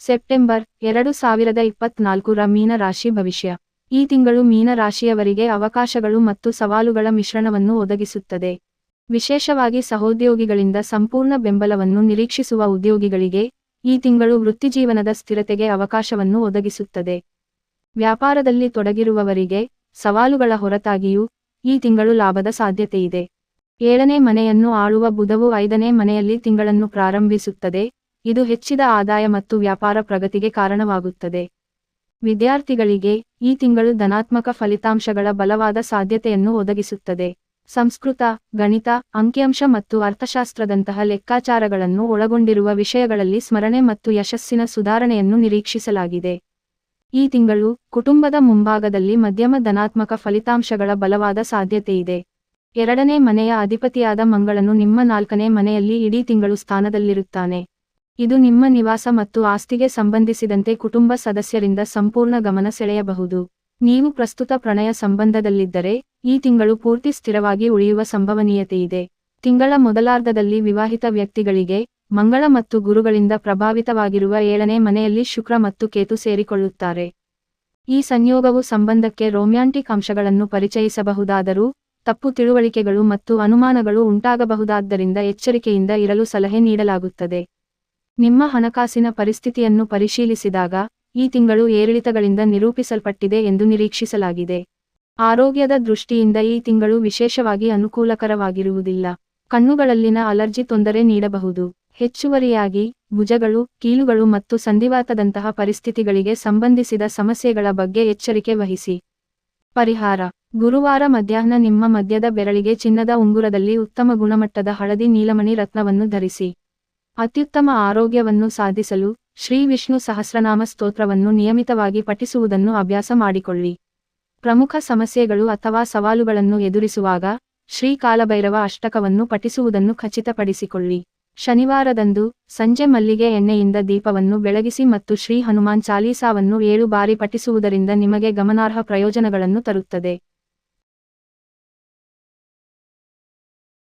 September ಎರಡು ಸಾವಿರದ ಇಪ್ಪತ್ನಾಲ್ಕರ ಮೀನ ರಾಶಿ ಭವಿಷ್ಯ. ಈ ತಿಂಗಳು ಮೀನ ರಾಶಿಯವರಿಗೆ ಅವಕಾಶಗಳು ಮತ್ತು ಸವಾಲುಗಳ ಮಿಶ್ರಣವನ್ನು ಒದಗಿಸುತ್ತದೆ. ವಿಶೇಷವಾಗಿ ಸಹೋದ್ಯೋಗಿಗಳಿಂದ ಸಂಪೂರ್ಣ ಬೆಂಬಲವನ್ನು ನಿರೀಕ್ಷಿಸುವ ಉದ್ಯೋಗಿಗಳಿಗೆ ಈ ತಿಂಗಳು ವೃತ್ತಿಜೀವನದ ಸ್ಥಿರತೆಗೆ ಅವಕಾಶವನ್ನು ಒದಗಿಸುತ್ತದೆ. ವ್ಯಾಪಾರದಲ್ಲಿ ತೊಡಗಿರುವವರಿಗೆ ಸವಾಲುಗಳ ಹೊರತಾಗಿಯೂ ಈ ತಿಂಗಳು ಲಾಭದ ಸಾಧ್ಯತೆಯಿದೆ. ಏಳನೇ ಮನೆಯನ್ನು ಆಳುವ ಬುಧವು ಐದನೇ ಮನೆಯಲ್ಲಿ ತಿಂಗಳನ್ನು ಪ್ರಾರಂಭಿಸುತ್ತದೆ. ಇದು ಹೆಚ್ಚಿದ ಆದಾಯ ಮತ್ತು ವ್ಯಾಪಾರ ಪ್ರಗತಿಗೆ ಕಾರಣವಾಗುತ್ತದೆ. ವಿದ್ಯಾರ್ಥಿಗಳಿಗೆ ಈ ತಿಂಗಳು ಧನಾತ್ಮಕ ಫಲಿತಾಂಶಗಳ ಬಲವಾದ ಸಾಧ್ಯತೆಯನ್ನು ಒದಗಿಸುತ್ತದೆ. ಸಂಸ್ಕೃತ, ಗಣಿತ, ಅಂಕಿಅಂಶ ಮತ್ತು ಅರ್ಥಶಾಸ್ತ್ರದಂತಹ ಲೆಕ್ಕಾಚಾರಗಳನ್ನು ಒಳಗೊಂಡಿರುವ ವಿಷಯಗಳಲ್ಲಿ ಸ್ಮರಣೆ ಮತ್ತು ಯಶಸ್ಸಿನ ಸುಧಾರಣೆಯನ್ನು ನಿರೀಕ್ಷಿಸಲಾಗಿದೆ. ಈ ತಿಂಗಳು ಕುಟುಂಬದ ಮುಂಭಾಗದಲ್ಲಿ ಮಧ್ಯಮ ಧನಾತ್ಮಕ ಫಲಿತಾಂಶಗಳ ಬಲವಾದ ಸಾಧ್ಯತೆಯಿದೆ ಎರಡನೇ ಮನೆಯ ಅಧಿಪತಿಯಾದ ಮಂಗಳನು ನಿಮ್ಮ ನಾಲ್ಕನೇ ಮನೆಯಲ್ಲಿ ಇಡೀ ತಿಂಗಳು ಸ್ಥಾನದಲ್ಲಿರುತ್ತಾನೆ. ಇದು ನಿಮ್ಮ ನಿವಾಸ ಮತ್ತು ಆಸ್ತಿಗೆ ಸಂಬಂಧಿಸಿದಂತೆ ಕುಟುಂಬ ಸದಸ್ಯರಿಂದ ಸಂಪೂರ್ಣ ಗಮನ ಸೆಳೆಯಬಹುದು. ನೀವು ಪ್ರಸ್ತುತ ಪ್ರಣಯ ಸಂಬಂಧದಲ್ಲಿದ್ದರೆ, ಈ ತಿಂಗಳು ಪೂರ್ತಿ ಸ್ಥಿರವಾಗಿ ಉಳಿಯುವ ಸಂಭವನೀಯತೆಯಿದೆ. ತಿಂಗಳ ಮೊದಲಾರ್ಧದಲ್ಲಿ ವಿವಾಹಿತ ವ್ಯಕ್ತಿಗಳಿಗೆ, ಮಂಗಳ ಮತ್ತು ಗುರುಗಳಿಂದ ಪ್ರಭಾವಿತವಾಗಿರುವ ಏಳನೇ ಮನೆಯಲ್ಲಿ ಶುಕ್ರ ಮತ್ತು ಕೇತು ಸೇರಿಕೊಳ್ಳುತ್ತಾರೆ. ಈ ಸಂಯೋಗವು ಸಂಬಂಧಕ್ಕೆ ರೋಮ್ಯಾಂಟಿಕ್ ಅಂಶಗಳನ್ನು ಪರಿಚಯಿಸಬಹುದಾದರೂ, ತಪ್ಪು ತಿಳುವಳಿಕೆಗಳು ಮತ್ತು ಅನುಮಾನಗಳು ಉಂಟಾಗಬಹುದಾದ್ದರಿಂದ ಎಚ್ಚರಿಕೆಯಿಂದ ಇರಲು ಸಲಹೆ ನೀಡಲಾಗುತ್ತದೆ. ನಿಮ್ಮ ಹಣಕಾಸಿನ ಪರಿಸ್ಥಿತಿಯನ್ನು ಪರಿಶೀಲಿಸಿದಾಗ ಈ ತಿಂಗಳು ಏರಿಳಿತಗಳಿಂದ ನಿರೂಪಿಸಲ್ಪಟ್ಟಿದೆ ಎಂದು ನಿರೀಕ್ಷಿಸಲಾಗಿದೆ. ಆರೋಗ್ಯದ ದೃಷ್ಟಿಯಿಂದ ಈ ತಿಂಗಳು ವಿಶೇಷವಾಗಿ ಅನುಕೂಲಕರವಾಗಿರುವುದಿಲ್ಲ. ಕಣ್ಣುಗಳಲ್ಲಿನ ಅಲರ್ಜಿ ತೊಂದರೆ ನೀಡಬಹುದು. ಹೆಚ್ಚುವರಿಯಾಗಿ ಭುಜಗಳು, ಕೀಲುಗಳು ಮತ್ತು ಸಂಧಿವಾತದಂತಹ ಪರಿಸ್ಥಿತಿಗಳಿಗೆ ಸಂಬಂಧಿಸಿದ ಸಮಸ್ಯೆಗಳ ಬಗ್ಗೆ ಎಚ್ಚರಿಕೆ ವಹಿಸಿ. ಪರಿಹಾರ. ಗುರುವಾರ ಮಧ್ಯಾಹ್ನ ನಿಮ್ಮ ಮದ್ಯದ ಬೆರಳಿಗೆ ಚಿನ್ನದ ಉಂಗುರದಲ್ಲಿ ಉತ್ತಮ ಗುಣಮಟ್ಟದ ಹಳದಿ ನೀಲಮಣಿ ರತ್ನವನ್ನು ಧರಿಸಿ. ಅತ್ಯುತ್ತಮ ಆರೋಗ್ಯವನ್ನು ಸಾಧಿಸಲು ಶ್ರೀ ವಿಷ್ಣು ಸಹಸ್ರನಾಮ ಸ್ತೋತ್ರವನ್ನು ನಿಯಮಿತವಾಗಿ ಪಠಿಸುವುದನ್ನು ಅಭ್ಯಾಸ ಮಾಡಿಕೊಳ್ಳಿ. ಪ್ರಮುಖ ಸಮಸ್ಯೆಗಳು ಅಥವಾ ಸವಾಲುಗಳನ್ನು ಎದುರಿಸುವಾಗ ಶ್ರೀ ಕಾಲಭೈರವ ಅಷ್ಟಕವನ್ನು ಪಠಿಸುವುದನ್ನು ಖಚಿತಪಡಿಸಿಕೊಳ್ಳಿ. ಶನಿವಾರದಂದು ಸಂಜೆ ಮಲ್ಲಿಗೆ ಎಣ್ಣೆಯಿಂದ ದೀಪವನ್ನು ಬೆಳಗಿಸಿ ಮತ್ತು ಶ್ರೀ ಹನುಮಾನ್ ಚಾಲೀಸಾವನ್ನು ಏಳು ಬಾರಿ ಪಠಿಸುವುದರಿಂದ ನಿಮಗೆ ಗಮನಾರ್ಹ ಪ್ರಯೋಜನಗಳನ್ನು ತರುತ್ತದೆ.